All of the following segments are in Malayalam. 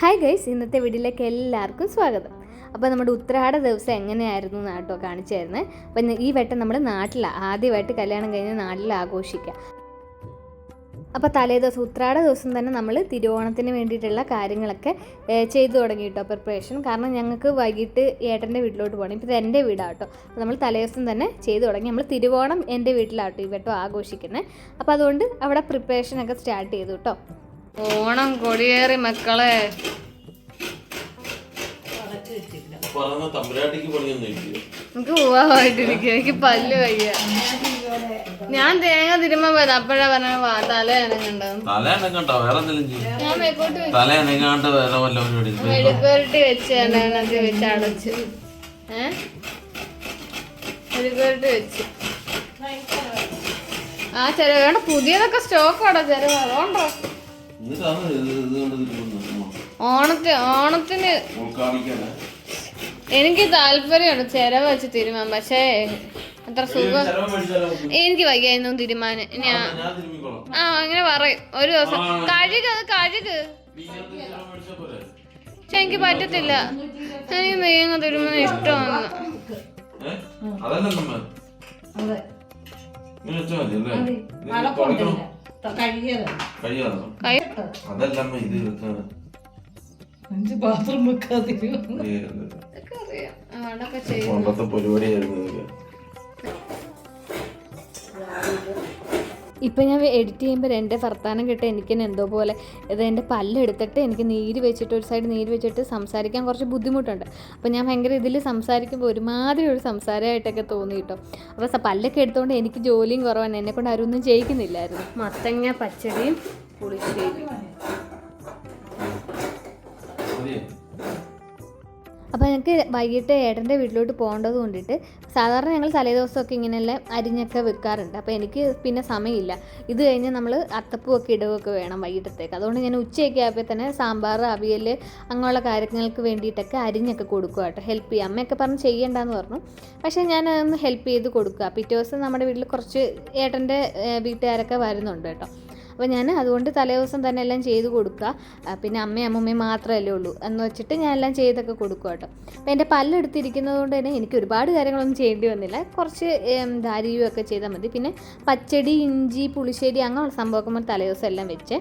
ഹായ് ഗൈസ് ഇന്നത്തെ വീഡിയോയിലേക്ക് എല്ലാവർക്കും സ്വാഗതം. അപ്പോൾ നമ്മുടെ ഉത്രാട ദിവസം എങ്ങനെയായിരുന്നു നാട്ടോ കാണിച്ചു തരുന്നത് അപ്പം ഈ വട്ടം നമ്മൾ നാട്ടിലാണ് ആദ്യമായിട്ട് കല്യാണം കഴിഞ്ഞ് നാട്ടിൽ ആഘോഷിക്കുക. അപ്പോൾ തലേ ദിവസം ഉത്രാട ദിവസം തന്നെ നമ്മൾ തിരുവോണത്തിന് വേണ്ടിയിട്ടുള്ള കാര്യങ്ങളൊക്കെ ചെയ്തു തുടങ്ങി കേട്ടോ പ്രിപ്പറേഷൻ കാരണം ഞങ്ങൾക്ക് വൈകിട്ട് ഏട്ടന്റെ വീട്ടിലോട്ട് പോകണം. ഇപ്പോൾ ഇത് എന്റെ വീടാണ് കേട്ടോ. അപ്പോൾ നമ്മൾ തലേ ദിവസം തന്നെ ചെയ്തു തുടങ്ങി. നമ്മൾ തിരുവോണം എന്റെ വീട്ടിലാട്ടോ ഈ വട്ടം ആഘോഷിക്കുന്നത്. അപ്പോൾ അതുകൊണ്ട് അവിടെ പ്രിപ്പറേഷനൊക്കെ സ്റ്റാർട്ട് ചെയ്തു കേട്ടോ. ഓണം കൊടിയേറി മക്കളെ. എനിക്ക് പോവാമായിട്ടിരിക്കും എനിക്ക് പല്ല് വയ്യ. ഞാൻ തേങ്ങ തിരുമ്പോ പോയത്. അപ്പഴാ പറഞ്ഞ തലേണ്ടോട്ട് തല അനങ്ങണ്ടത്. തല വേറെ എന്തെങ്കിലും തല വേറെ വല്ല പരിപാടി മെഴുക്കുരട്ടി വെച്ച് വെച്ച് അടച്ച്. ഏ? മെഴുക്കുരട്ടി വെച്ച്. ആ ചെലവേണ്ട പുതിയതൊക്കെ സ്റ്റോക്ക് ആടോ ചെലവ്. അതുകൊണ്ടോ തിരുവുന്നത് ഓണത്തിന് ഓണത്തിന് എനിക്ക് താല്പര്യമുണ്ട് ചെലവ് വെച്ച് തീരുമാനം പക്ഷേ അത്ര സുഖം? എനിക്ക് വയ്യായിരുന്നു തീരുമാനം ഞാൻ ആ അങ്ങനെ പറയും. ഒരു ദിവസം. കഴുക് അത് കഴുക്? പക്ഷെ എനിക്ക് പറ്റത്തില്ല. എനിക്ക് നെയ്യങ്ങ തിരുമുന്ന ഇഷ്ടമാണ്? അതല്ല അതല്ല ഇത് വെച്ചാണ് ബാത്റൂം വെക്കാതെ അറിയാം. അതൊക്കെ ചെയ്യും പണ്ടത്തെ പരിപാടിയായിരുന്നു ഇപ്പം ഞാൻ എഡിറ്റ് ചെയ്യുമ്പോൾ എന്റെ വർത്താനം കേട്ട് എനിക്ക് തന്നെ എന്തോ പോലെ ഇത് എന്റെ പല്ലെടുത്തിട്ട് എനിക്ക് നീര് വെച്ചിട്ട് ഒരു സൈഡ് നീര് വെച്ചിട്ട് സംസാരിക്കാൻ കുറച്ച് ബുദ്ധിമുട്ടുണ്ട്. അപ്പോൾ ഞാൻ ഭയങ്കര ഇതിൽ സംസാരിക്കുമ്പോൾ ഒരുമാതിരി ഒരു സംസാരമായിട്ടൊക്കെ തോന്നി കേട്ടോ. അപ്പോൾ പല്ലൊക്കെ എടുത്തുകൊണ്ട് എനിക്ക് ജോലിയും കുറവാണ്. എന്നെക്കൊണ്ട് ആരും ഒന്നും ചെയ്യിക്കുന്നില്ലായിരുന്നു മത്തങ്ങ പച്ചടിയും പുളിശ്ശേരി. അപ്പോൾ ഞങ്ങൾക്ക് വൈകിട്ട് ഏട്ടന്റെ വീട്ടിലോട്ട് പോകേണ്ടത് കൊണ്ടിട്ട് സാധാരണ ഞങ്ങൾ തലേദിവസമൊക്കെ ഇങ്ങനെയുള്ള അരിഞ്ഞൊക്കെ വെക്കാറുണ്ട് അപ്പോൾ എനിക്ക് പിന്നെ സമയമില്ല. ഇത് കഴിഞ്ഞ് നമ്മൾ അത്തപ്പൂവൊക്കെ ഇടവൊക്കെ വേണം വൈകിട്ടത്തേക്ക്. അതുകൊണ്ട് ഞാൻ ഉച്ചയൊക്കെ ആയപ്പോൾ തന്നെ സാമ്പാർ അവിയൽ അങ്ങനെയുള്ള കാര്യങ്ങൾക്ക് വേണ്ടിയിട്ടൊക്കെ അരിഞ്ഞൊക്കെ കൊടുക്കുക കേട്ടോ. ഹെൽപ്പ് ചെയ്യുക അമ്മയൊക്കെ പറഞ്ഞ് ചെയ്യേണ്ടെന്ന് പറഞ്ഞു. പക്ഷേ ഞാൻ അതൊന്ന് ഹെൽപ്പ് ചെയ്ത് കൊടുക്കുക. പിറ്റേ ദിവസം നമ്മുടെ വീട്ടിൽ കുറച്ച് ഏട്ടന്റെ വീട്ടുകാരൊക്കെ വരുന്നുണ്ട് കേട്ടോ. അപ്പോൾ ഞാൻ അതുകൊണ്ട് തലേദിവസം തന്നെ എല്ലാം ചെയ്ത് കൊടുക്കുക. പിന്നെ അമ്മയും അമ്മൂമ്മയും മാത്രമല്ലേ ഉള്ളൂ. എന്ന് വെച്ചിട്ട് ഞാൻ എല്ലാം ചെയ്തൊക്കെ കൊടുക്കുക കേട്ടോ. അപ്പോൾ എന്റെ പല്ലെടുത്തിരിക്കുന്നത് കൊണ്ട് തന്നെ എനിക്ക് ഒരുപാട് കാര്യങ്ങളൊന്നും ചെയ്യേണ്ടി വന്നില്ല. കുറച്ച് എന്താ അരിയുമൊക്കെ ചെയ്താൽ മതി. പിന്നെ പച്ചടി ഇഞ്ചി പുളിശ്ശേരി അങ്ങനെയുള്ള സംഭവമൊക്കെ നമ്മൾ തലേദിവസം എല്ലാം വെച്ച്.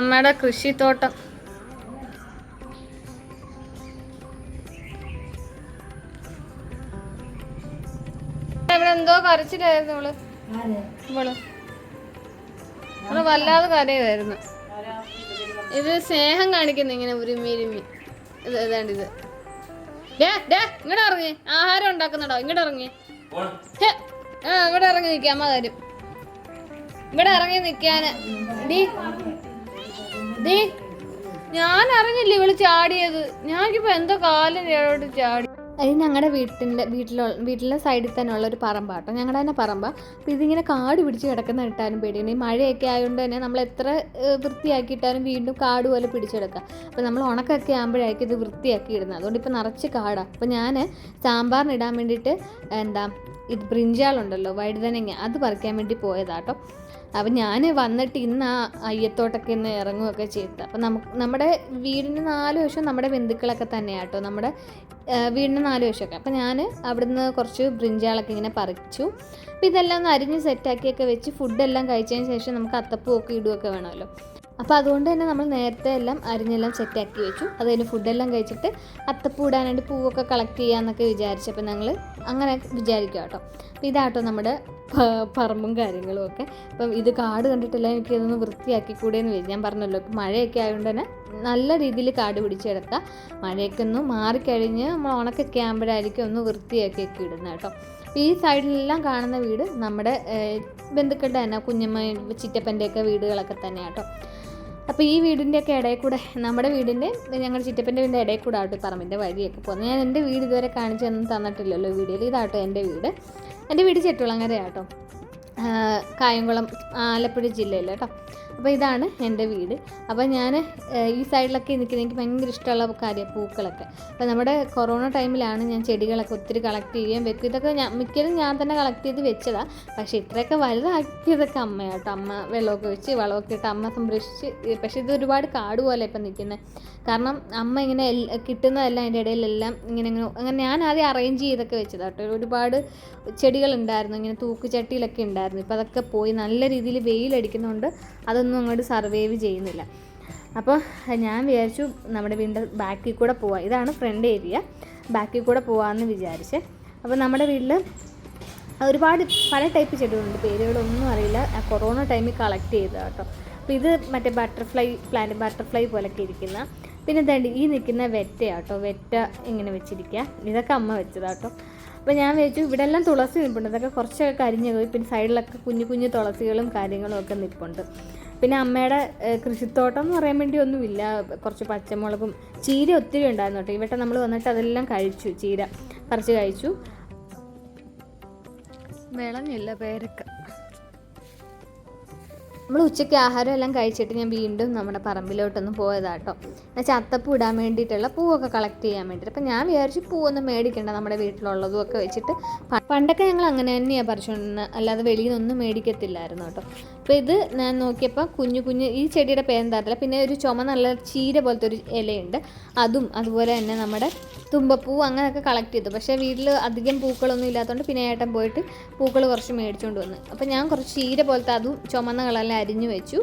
അമ്മയുടെ കൃഷിത്തോട്ടം. ഇവിടെ എന്തോ കരച്ചിലായിരുന്നു ഇവൾ. ഇവൾ. ഇവൾ വല്ലാതെ കരയുമായിരുന്നു ഇത് സ്നേഹം കാണിക്കുന്നു ഇങ്ങനെ ഉരുമി ഇരുമി ഇത് ഏതാണ്ട് ഇത്. ഡേ ഡേ ഇങ്ങോട്ട് ഇറങ്ങി. ആഹാരം ഉണ്ടാക്കുന്നുണ്ടോ? ഇങ്ങോട്ട് ഇറങ്ങി. ആ ഇവിടെ ഇറങ്ങി നിൽക്കാം അമ്മ തരും ഇവിടെ ഇറങ്ങി നിൽക്കാന് ഡീ ഡീ ഞാൻ അറിഞ്ഞില്ല ഇവൾ ചാടിയത് ഞാനിപ്പോ എന്തോ കാലം ഇടോട്ട് ചാടി. അത് ഞങ്ങളുടെ വീട്ടിന്റെ വീട്ടിലുള്ള വീട്ടിലെ സൈഡിൽ തന്നെ ഉള്ള ഒരു പറമ്പ കേട്ടോ ഞങ്ങളുടെ തന്നെ പറമ്പ. അപ്പോൾ ഇതിങ്ങനെ കാട് പിടിച്ച് കിടക്കുന്ന ഇട്ടാലും പേടിയാണ് ഈ മഴയൊക്കെ ആയതുകൊണ്ട് തന്നെ നമ്മൾ എത്ര വൃത്തിയാക്കിയിട്ടാലും വീണ്ടും കാട് പോലെ പിടിച്ചെടുക്കുക അപ്പോൾ നമ്മൾ ഉണക്കൊക്കെ ആകുമ്പോഴായിരിക്കും ഇത് വൃത്തിയാക്കി ഇടുന്നത്. അതുകൊണ്ട് ഇപ്പോൾ നിറച്ച് കാടാണ് അപ്പോൾ ഞാൻ സാമ്പാറിന് ഇടാൻ വേണ്ടിയിട്ട് എന്താ ഇത് ബ്രിഞ്ചാളുണ്ടല്ലോ വഴുതനങ്ങ അത് പറിക്കാൻ വേണ്ടി പോയതാട്ടോ അപ്പം ഞാൻ വന്നിട്ട് ഇന്ന് ആ അയ്യത്തോട്ടൊക്കെ ഇന്ന് ഇറങ്ങുകയൊക്കെ ചെയ്തത് അപ്പം നമുക്ക് നമ്മുടെ വീടിന് നാല് വശം നമ്മുടെ ബന്ധുക്കളൊക്കെ തന്നെയാട്ടോ നമ്മുടെ വീടിന് നാല് വശമൊക്കെ. അപ്പം ഞാൻ അവിടുന്ന് കുറച്ച് ബ്രിഞ്ചാളൊക്കെ ഇങ്ങനെ പറിച്ചു. അപ്പോൾ ഇതെല്ലാം ഒന്ന് അരിഞ്ഞ് സെറ്റാക്കിയൊക്കെ വെച്ച് ഫുഡെല്ലാം കഴിച്ചതിന് ശേഷം നമുക്ക് അത്തപ്പൂവൊക്കെ ഇടുകയൊക്കെ വേണമല്ലോ. അപ്പോൾ അതുകൊണ്ട് തന്നെ നമ്മൾ നേരത്തെ എല്ലാം അരിഞ്ഞെല്ലാം സെറ്റാക്കി വെച്ചു. അത് ഫുഡെല്ലാം കഴിച്ചിട്ട് അത്തപ്പൂ ഇടാനായിട്ട് പൂവൊക്കെ കളക്ട് ചെയ്യാമെന്നൊക്കെ വിചാരിച്ചപ്പോൾ ഞങ്ങൾ അങ്ങനെ വിചാരിക്കുക കേട്ടോ. അപ്പോൾ ഇതാട്ടോ നമ്മുടെ പറമ്പും കാര്യങ്ങളും ഒക്കെ. അപ്പം ഇത് കാട് കണ്ടിട്ടെല്ലാം എനിക്ക് ഇതൊന്ന് വൃത്തിയാക്കി കൂടെയെന്ന് വിചാരിച്ചു ഞാൻ പറഞ്ഞല്ലോ ഇപ്പം മഴയൊക്കെ ആയതുകൊണ്ട് തന്നെ നല്ല രീതിയിൽ കാട് പിടിച്ചെടുക്കുക മഴയൊക്കെ ഒന്ന് മാറിക്കഴിഞ്ഞ് നമ്മൾ ഉണക്കൊക്കെ ആകുമ്പോഴായിരിക്കും ഒന്ന് വൃത്തിയാക്കി ഒക്കെ ഇടുന്നത് കേട്ടോ. ഈ സൈഡിലെല്ലാം കാണുന്ന വീട് നമ്മുടെ ബന്ധുക്കളുടെ തന്നെ കുഞ്ഞമ്മ ചിറ്റപ്പന്റെയൊക്കെ വീടുകളൊക്കെ തന്നെ കേട്ടോ. അപ്പോൾ ഈ വീടിന്റെയൊക്കെ ഇടയിൽ കൂടെ നമ്മുടെ വീടിന്റെ ഞങ്ങളുടെ ചിറ്റപ്പന്റെ വീടിന്റെ ഇടയിൽ കൂടെ ആട്ടോ പറമ്പിന്റെ വഴിയൊക്കെ പോകുന്നത്. ഞാൻ എന്റെ വീട് ഇതുവരെ കാണിച്ചു തന്നും തന്നിട്ടില്ലല്ലോ വീഡിയോയിൽ. ഇതാട്ടോ എന്റെ വീട്. എന്റെ വീട് ചെട്ടുളങ്ങരയാട്ടോ കായംകുളം ആലപ്പുഴ ജില്ലയിൽ കേട്ടോ. അപ്പോൾ ഇതാണ് എന്റെ വീട്. അപ്പോൾ ഞാൻ ഈ സൈഡിലൊക്കെ നിൽക്കുന്ന എനിക്ക് ഭയങ്കര ഇഷ്ടമുള്ള കാര്യം പൂക്കളൊക്കെ. അപ്പോൾ നമ്മുടെ കൊറോണ ടൈമിലാണ് ഞാൻ ചെടികളൊക്കെ ഒത്തിരി കളക്ട് ചെയ്യുകയും വെക്കും. ഇതൊക്കെ ഞാൻ മിക്കതും ഞാൻ തന്നെ കളക്ട് ചെയ്ത് വെച്ചതാണ് പക്ഷേ ഇത്രയൊക്കെ വലുതാക്കിയതൊക്കെ അമ്മയാട്ടോ അമ്മ വെള്ളമൊക്കെ വെച്ച് വളമൊക്കെ ഇട്ട് അമ്മ സംരക്ഷിച്ച്. പക്ഷേ ഇത് ഒരുപാട് കാട് പോലെ ഇപ്പം നിൽക്കുന്നത് കാരണം അമ്മ ഇങ്ങനെ കിട്ടുന്നതെല്ലാം അതിന്റെ ഇടയിലെല്ലാം ഇങ്ങനെ അങ്ങനെ ഞാൻ ആദ്യം അറേഞ്ച് ചെയ്തൊക്കെ വെച്ചതാട്ടോ ഒരുപാട് ചെടികളുണ്ടായിരുന്നു. ഇങ്ങനെ തൂക്കുചട്ടിയിലൊക്കെ ഉണ്ടായിരുന്നു. ഇപ്പോൾ അതൊക്കെ പോയി നല്ല രീതിയിൽ വെയിലടിക്കുന്നതുകൊണ്ട് അതൊന്നും അങ്ങോട്ട് സർവൈവ് ചെയ്യുന്നില്ല. അപ്പോൾ ഞാൻ വിചാരിച്ചു നമ്മുടെ വീടിന്റെ ബാക്കിൽ കൂടെ പോവാം. ഇതാണ് ഫ്രണ്ട് ഏരിയ. ബാക്കിൽ കൂടെ പോവാമെന്ന് വിചാരിച്ച്. അപ്പോൾ നമ്മുടെ വീട്ടിൽ ഒരുപാട് പല ടൈപ്പ് ചെടികളുണ്ട്. പേരുകളൊന്നും അറിയില്ല. കൊറോണ ടൈമിൽ കളക്ട് ചെയ്തതാണ് കേട്ടോ. അപ്പോൾ ഇത് മറ്റേ ബട്ടർഫ്ലൈ പ്ലാന്റ് ബട്ടർഫ്ലൈ പോലൊക്കെ ഇരിക്കുന്ന. പിന്നെ ഇതാണ്ട് ഈ നിൽക്കുന്ന വെറ്റയാട്ടോ വെറ്റ ഇങ്ങനെ വെച്ചിരിക്കുക ഇതൊക്കെ അമ്മ വെച്ചതാട്ടോ അപ്പോൾ ഞാൻ വിചാരിച്ചു ഇവിടെ എല്ലാം തുളസി നിൽപ്പുണ്ട്. ഇതൊക്കെ കുറച്ചൊക്കെ കരിഞ്ഞു പോയി. പിന്നെ സൈഡിലൊക്കെ കുഞ്ഞു കുഞ്ഞു തുളസികളും കാര്യങ്ങളും ഒക്കെ നിൽപ്പുണ്ട്. പിന്നെ അമ്മയുടെ കൃഷിത്തോട്ടം എന്ന് പറയാൻ വേണ്ടി ഒന്നുമില്ല. കുറച്ച് പച്ചമുളകും ചീര ഒത്തിരി ഉണ്ടായിരുന്നു കേട്ടോ. ഇവിടെ നമ്മൾ വന്നിട്ട് അതെല്ലാം കഴിച്ചു ചീര പറിച്ച് കഴിച്ചു. വിളഞ്ഞില്ല പേരക്ക. നമ്മൾ ഉച്ചയ്ക്ക് ആഹാരം എല്ലാം കഴിച്ചിട്ട് ഞാൻ വീണ്ടും നമ്മുടെ പറമ്പിലോട്ടൊന്ന് പോയതാട്ടോ എന്നുവെച്ചാൽ അത്തപ്പൂ ഇടാൻ വേണ്ടിയിട്ടുള്ള പൂവൊക്കെ കളക്ട് ചെയ്യാൻ വേണ്ടിയിട്ട്. അപ്പം ഞാൻ വിചാരിച്ചു പൂവൊന്നും മേടിക്കണ്ട നമ്മുടെ വീട്ടിലുള്ളതും ഒക്കെ വെച്ചിട്ട്. പണ്ടൊക്കെ ഞങ്ങൾ അങ്ങനെ തന്നെയാണ് പറിച്ചുകൊണ്ടിരുന്നത് അല്ലാതെ വെളിയിൽ നിന്നൊന്നും മേടിക്കത്തില്ലായിരുന്നു കേട്ടോ. അപ്പോൾ ഇത് ഞാൻ നോക്കിയപ്പോൾ കുഞ്ഞു കുഞ്ഞു ഈ ചെടിയുടെ പേരെന്താറില്ല പിന്നെ ഒരു ചുമ നല്ല ചീര പോലത്തെ ഒരു ഇലയുണ്ട്. അതും അതുപോലെ തന്നെ നമ്മുടെ തുമ്പപ്പൂ അങ്ങനെയൊക്കെ കളക്ട് ചെയ്തു. പക്ഷേ വീട്ടിൽ അധികം പൂക്കളൊന്നും ഇല്ലാത്തതുകൊണ്ട് പിന്നെ ഏട്ടൻ പോയിട്ട് പൂക്കൾ കുറച്ച് മേടിച്ചുകൊണ്ട് വന്നു. അപ്പോൾ ഞാൻ കുറച്ച് ചീര പോലത്തെ അതും ചുമന്ന കളറിൽ അരിഞ്ഞു വെച്ചു.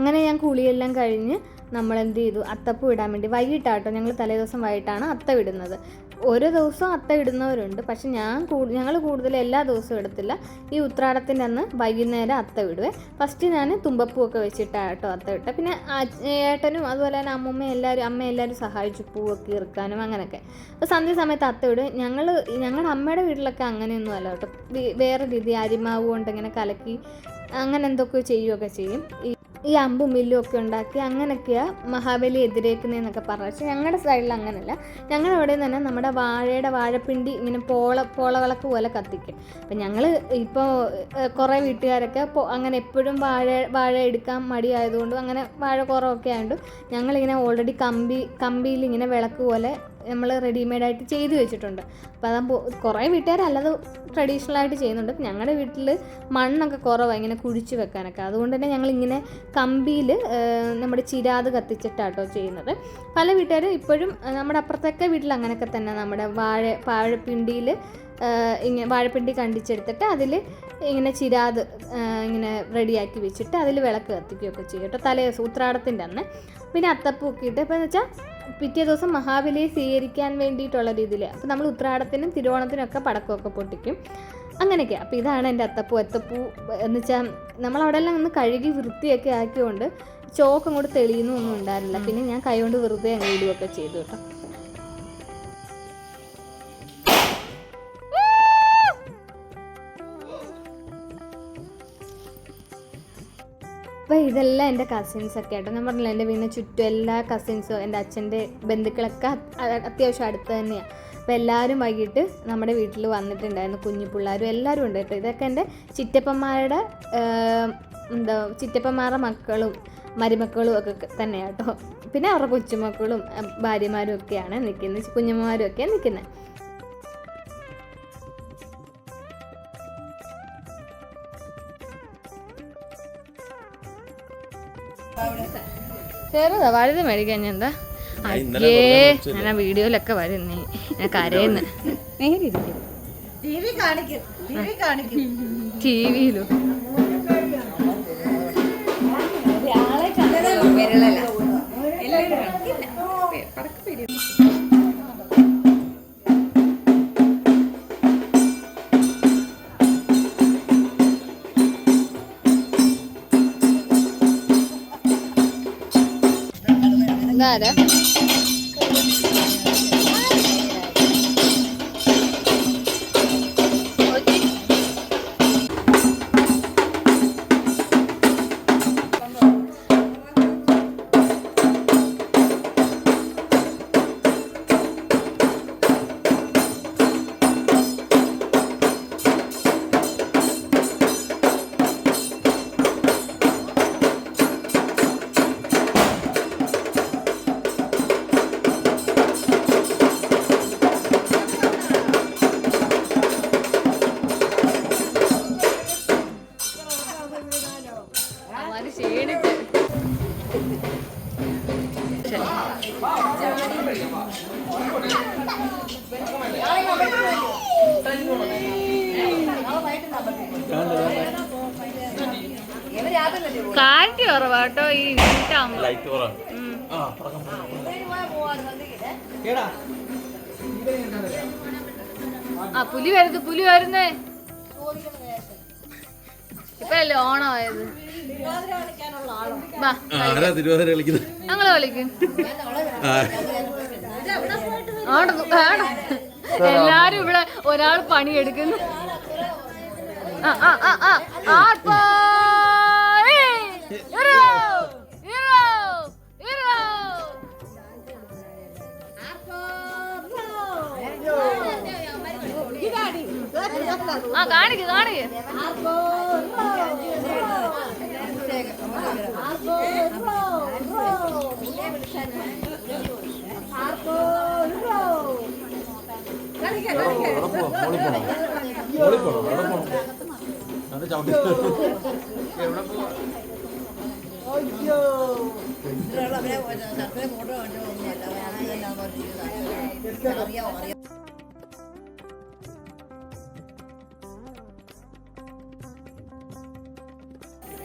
അങ്ങനെ ഞാൻ കുളിയെല്ലാം കഴിഞ്ഞ് നമ്മൾ എന്ത് ചെയ്തു? അത്തപ്പൂ ഇടാൻ വേണ്ടി. വൈകിട്ടാട്ടോ. ഞങ്ങൾ തലേദിവസം വൈകിട്ടാണ് അത്ത ഇടുന്നത്. ഓരോ ദിവസവും അത്ത ഇടുന്നവരുണ്ട്. പക്ഷെ ഞാൻ കൂടു ഞങ്ങൾ കൂടുതൽ എല്ലാ ദിവസവും ഇടത്തില്ല. ഈ ഉത്രാടത്തിന്റെ അന്ന് വൈകുന്നേരം അത്ത വിടുവേ ഫസ്റ്റ് ഞാൻ തുമ്പപ്പൂവൊക്കെ വെച്ചിട്ടാണ് കേട്ടോ അത്ത ഇട്ട. പിന്നെ ഏട്ടനും അതുപോലെ തന്നെ അമ്മമ്മ എല്ലാവരും അമ്മ എല്ലാവരും സഹായിച്ചു പൂവൊക്കെ ഇറുക്കാനും അങ്ങനെയൊക്കെ അപ്പോൾ സന്ധ്യ സമയത്ത് അത്ത ഇടും. ഞങ്ങൾ ഞങ്ങളുടെ അമ്മയുടെ വീട്ടിലൊക്കെ അങ്ങനെയൊന്നും അല്ല കേട്ടോ. വേറെ രീതി അരിമാവ് കൊണ്ട് ഇങ്ങനെ കലക്കി അങ്ങനെ എന്തൊക്കെയോ ചെയ്യുകയൊക്കെ ചെയ്യും. ഈ ഈ അമ്പും മില്ലും ഒക്കെ ഉണ്ടാക്കി അങ്ങനെയൊക്കെയാണ് മഹാബലി എതിരേക്കുന്നതെന്നൊക്കെ പറഞ്ഞു പക്ഷേ ഞങ്ങളുടെ സൈഡിൽ അങ്ങനെയല്ല ഞങ്ങളുടെ അവിടെ തന്നെ നമ്മുടെ വാഴയുടെ വാഴപ്പിണ്ടി ഇങ്ങനെ പോള പോളവിളക്ക് പോലെ കത്തിക്കും. അപ്പം ഞങ്ങൾ ഇപ്പോൾ കുറേ വീട്ടുകാരൊക്കെ അങ്ങനെ എപ്പോഴും വാഴ വാഴ എടുക്കാൻ മടിയായതുകൊണ്ടും അങ്ങനെ വാഴ കുറവൊക്കെ ആയതുകൊണ്ടും ഞങ്ങളിങ്ങനെ ഓൾറെഡി കമ്പി കമ്പിയിൽ ഇങ്ങനെ വിളക്ക് പോലെ നമ്മൾ റെഡിമെയ്ഡായിട്ട് ചെയ്തു വെച്ചിട്ടുണ്ട്. അപ്പോൾ അതാകുമ്പോൾ കുറേ ട്രഡീഷണൽ ആയിട്ട് ചെയ്യുന്നുണ്ട്. ഞങ്ങളുടെ വീട്ടിൽ മണ്ണൊക്കെ കുറവാണ് ഇങ്ങനെ കുഴിച്ച് വെക്കാനൊക്കെ. അതുകൊണ്ട് തന്നെ ഞങ്ങളിങ്ങനെ കമ്പിയിൽ നമ്മുടെ ചിരാത് കത്തിച്ചിട്ടാട്ടോ ചെയ്യുന്നത്. പല വീട്ടുകാരും ഇപ്പോഴും നമ്മുടെ അപ്പുറത്തൊക്കെ വീട്ടിൽ അങ്ങനെയൊക്കെ തന്നെ നമ്മുടെ വാഴ വാഴപ്പിണ്ടിയിൽ ഇങ്ങനെ വാഴപ്പിണ്ടി കണ്ടിച്ചെടുത്തിട്ട് അതിൽ ഇങ്ങനെ ചിരാത് ഇങ്ങനെ റെഡിയാക്കി വെച്ചിട്ട് അതിൽ വിളക്ക് കത്തിക്കുകയൊക്കെ ചെയ്യും കേട്ടോ. തലേ സൂത്രാടത്തിന്റെ അന്ന്. പിന്നെ അത്തപ്പൂക്കിയിട്ട് ഇപ്പോൾ എന്ന് വെച്ചാൽ പിറ്റേ ദിവസം മഹാബലിയെ സ്വീകരിക്കാൻ വേണ്ടിയിട്ടുള്ള രീതിയിൽ. അപ്പോൾ നമ്മൾ ഉത്രാടത്തിനും തിരുവോണത്തിനും ഒക്കെ പടക്കമൊക്കെ പൊട്ടിക്കും. അങ്ങനെയൊക്കെ. അപ്പോൾ ഇതാണ് എന്റെ അത്തപ്പൂ അത്തപ്പൂ എന്ന് വെച്ചാൽ നമ്മൾ അവിടെ എല്ലാം ഒന്ന് കഴുകി വൃത്തിയൊക്കെ ആക്കിയോണ്ട് ചോക്ക് അങ്ങോട്ട് തെളിയുന്നൊന്നും ഉണ്ടായിരുന്നില്ല. പിന്നെ ഞാൻ കൈകൊണ്ട് വെറുതെ അങ്ങ് ഇടുകയൊക്കെ ചെയ്തു കേട്ടോ. അപ്പോൾ ഇതെല്ലാം എന്റെ കസിൻസ് ഒക്കെ ആട്ടോ. ഞാൻ പറഞ്ഞില്ല എന്റെ വീടിന് ചുറ്റും എല്ലാ കസിൻസും എന്റെ അച്ഛന്റെ ബന്ധുക്കളൊക്കെ അത്യാവശ്യം അടുത്ത് തന്നെയാണ് അപ്പോൾ എല്ലാവരും വൈകിട്ട് നമ്മുടെ വീട്ടിൽ വന്നിട്ടുണ്ടായിരുന്നു കുഞ്ഞു പിള്ളേരും എല്ലാവരും ഉണ്ട് കേട്ടോ. ഇതൊക്കെ എന്റെ ചിറ്റപ്പന്മാരുടെ എന്താ ചിറ്റപ്പന്മാരുടെ മക്കളും മരുമക്കളും ഒക്കെ തന്നെയാണ് കേട്ടോ. പിന്നെ അവരുടെ കൊച്ചുമക്കളും ഭാര്യമാരും ഒക്കെയാണ് നിൽക്കുന്നത് കുഞ്ഞമ്മമാരും ഒക്കെയാണ് നിൽക്കുന്നത്. ചെറുതാ വലുത് മേടിക്കാൻ ഞാൻ എന്താ? അയ്യേ ഞാൻ ആ വീഡിയോയിലൊക്കെ വരും നീ ഞാൻ കരയുന്നു. ടി വിയിലോ ആളെ ടി വി കുറവാട്ടോ ഈ വീട്ടാകുമ്പോ. ആ ആ പുലി വരുത് പുലി വരുന്നേ. ഇപ്പഴല്ലേ ഓണമായത് തിരുവാതിര കളിക്കുന്നത്? ഞങ്ങൾ കളിക്കും. ആ. എല്ലാരും ഇവിടെ ഒരാൾ പണിയെടുക്കുന്നു. ആ ആ ആ ആ. ആർപ്പാ! ആ കാണിക്ക് കാണിക്ക്. എവിടെ പോവാ മോളിൽ പോണോ മോളിൽ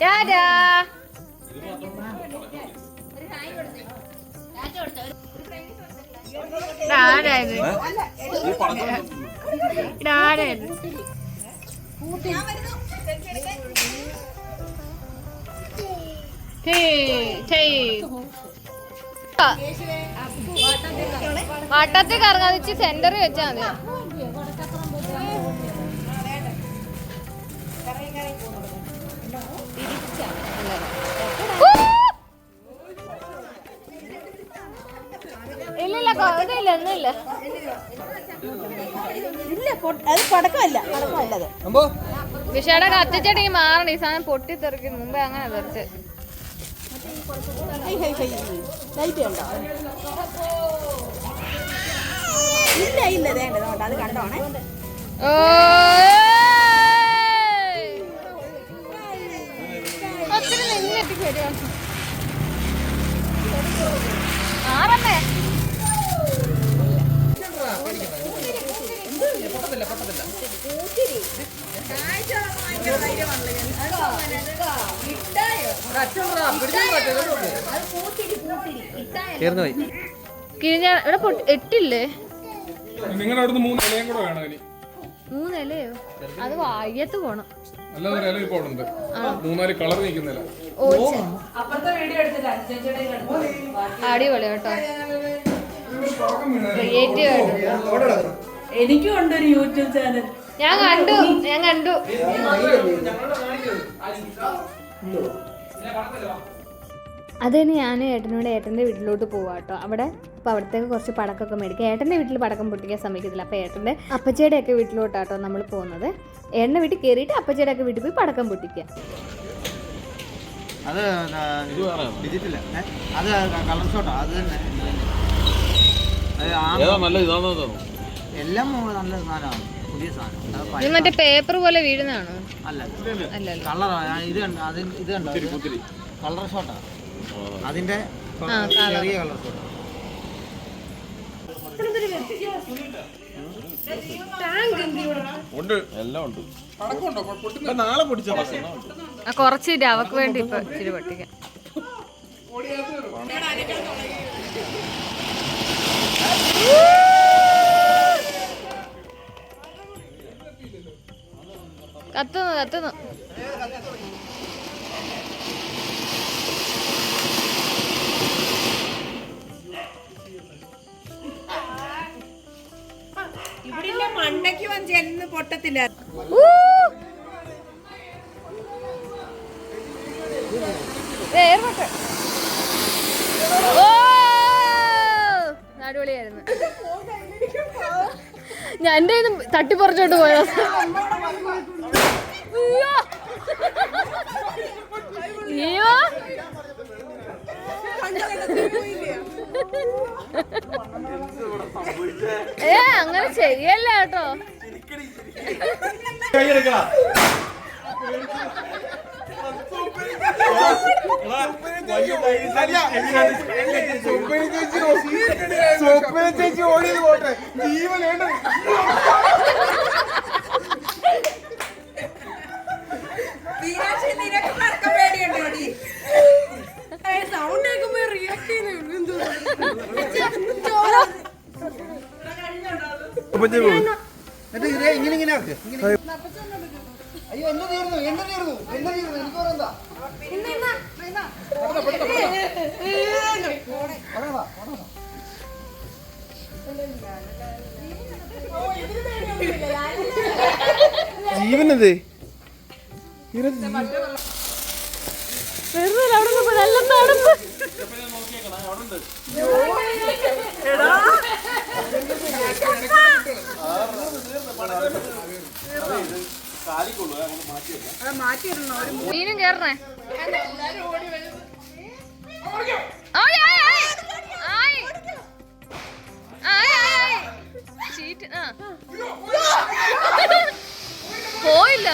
ടാറ്റാ. പടക്കം ഇതാരായത് വട്ടത്തിൽ കറങ്ങാതെ വെച്ച് സെന്ററിൽ വെച്ചാ മതി. ഒന്നുമില്ല. ഇല്ല അത് പടക്കമല്ല. പടക്കമല്ല അത് വിഷയുടെ കത്തിച്ചടി മാറണം. ഈ സാധനം പൊട്ടിത്തെറിക്കും മുമ്പേ അങ്ങനെ തെറിച്ച്. ഇല്ല ഇല്ല വേണ്ട വേണ്ട അത് കണ്ടോണേ! ഒത്തിരി നിന്നെത്തിക്ക് വരികയാണ്. മാറമ്മേ കിഴിഞ്ഞ ഇവിടെ എട്ടില്ലേ? നിങ്ങളുടെ അവിടുന്ന് മൂന്ന് ഇലയും കൂടെ വേണം ഇനി. മൂന്നിലയോ അത് വായത്ത് പോണം. അല്ലാതെ ഇല ഇപ്പോൾ ഉണ്ട്. മൂന്നാൽ കളർ നിൽക്കുന്നില്ല അടിപൊളി കേട്ടോ. ക്രിയേറ്റീവ് ആയിട്ട്. എനിക്കും ഉണ്ട് ഒരു യൂട്യൂബ് ചാനൽ ഞാൻ കണ്ടു ഞാൻ കണ്ടു. അത് തന്നെ ഞാൻ ഏട്ടനോട് ഏട്ടന്റെ വീട്ടിലോട്ട് പോവാ കേട്ടോ അവിടെ അപ്പോൾ അവിടത്തേക്ക് കുറച്ച് പടക്കമൊക്കെ മേടിക്കുക ഏട്ടന്റെ വീട്ടിൽ പടക്കം പൊട്ടിക്കാൻ സമ്മതിക്കത്തില്ല. അപ്പോൾ ഏട്ടന്റെ അപ്പച്ചയുടെ ഒക്കെ വീട്ടിലോട്ടാട്ടോ നമ്മൾ പോകുന്നത്. ഏട്ടന്റെ വീട്ടിൽ കയറിയിട്ട് അപ്പച്ചയുടെ ഒക്കെ വീട്ടിൽ പോയി പടക്കം പൊട്ടിക്കാം. അത് ഡിജിറ്റല്ല അത് കളർ ഷോട്ടോ. അത് തന്നെ. നല്ല ഇതാണെന്ന് തോന്നുന്നു എല്ലാം നല്ല സാധനമാണ്. പുതിയ സാധനം. ഇത് മറ്റേ പേപ്പർ പോലെ വീഴുന്നതാണോ? അല്ല അല്ല അല്ല കളർ ഇത് കണ്ടോ അത് ഇത് കണ്ടോ? കളർ ഷോട്ടാ. അതിന്റെ. ചെറിയ കളർ ഷോട്ടാ. ഉണ്ട്. എല്ലാം ഉണ്ട്. നാളെ പൊടിച്ച കുറച്ച് അവക്ക് വേണ്ടി ഇപ്പൊ ഇച്ചിരി പൊട്ടിക്കാം. കത്തുന്നു കത്തുന്നു. ഇവിടെ പൊട്ടത്തില്ല! അടിപൊളിയായിരുന്നു. ഞാൻ എന്റെ തട്ടിപ്പറിച്ചോണ്ട് പോയോ അയ്യോ. ഏ അങ്ങനെ ചെയ്യല്ല കേട്ടോ. ചേച്ചി ഓടി പോട്ടെ. ജീവൻ ഇങ്ങനെ ജീവനത്? വെറുതെ അവിടെ നല്ല തണുപ്പ് മീനും കേറണേ ആയി, ആയി, ആയി. ആയി. ആയി, ആയി, ആയി. ചീറ്റ്, ആ. പോയില്ല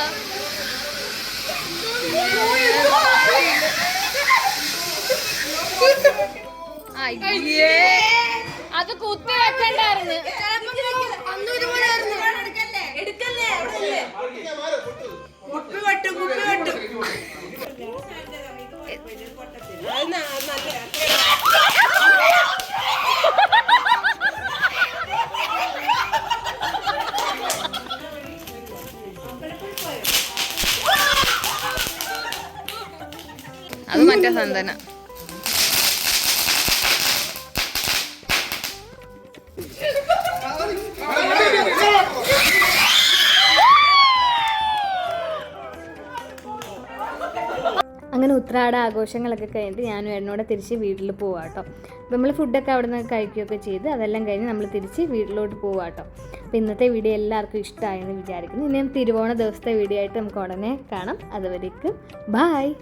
അത് കുത്തി വെക്കണ്ടായിരുന്നു. അത് മറ്റേ സന്തന ഉത്രാട ആഘോഷങ്ങളൊക്കെ കഴിഞ്ഞിട്ട് ഞാനും എന്നോട് തിരിച്ച് വീട്ടിൽ പോവാം കേട്ടോ നമ്മൾ ഫുഡൊക്കെ അവിടെ നിന്ന് കഴിക്കുകയൊക്കെ ചെയ്ത് അതെല്ലാം കഴിഞ്ഞ് നമ്മൾ തിരിച്ച് വീട്ടിലോട്ട് പോവാം കേട്ടോ അപ്പോൾ ഇന്നത്തെ വീഡിയോ എല്ലാവർക്കും ഇഷ്ടമായെന്ന് വിചാരിക്കുന്നു. ഇനിയും തിരുവോണ ദിവസത്തെ വീഡിയോ ആയിട്ട് നമുക്ക് ഉടനെ കാണാം. അതുവരേക്കും ബായ്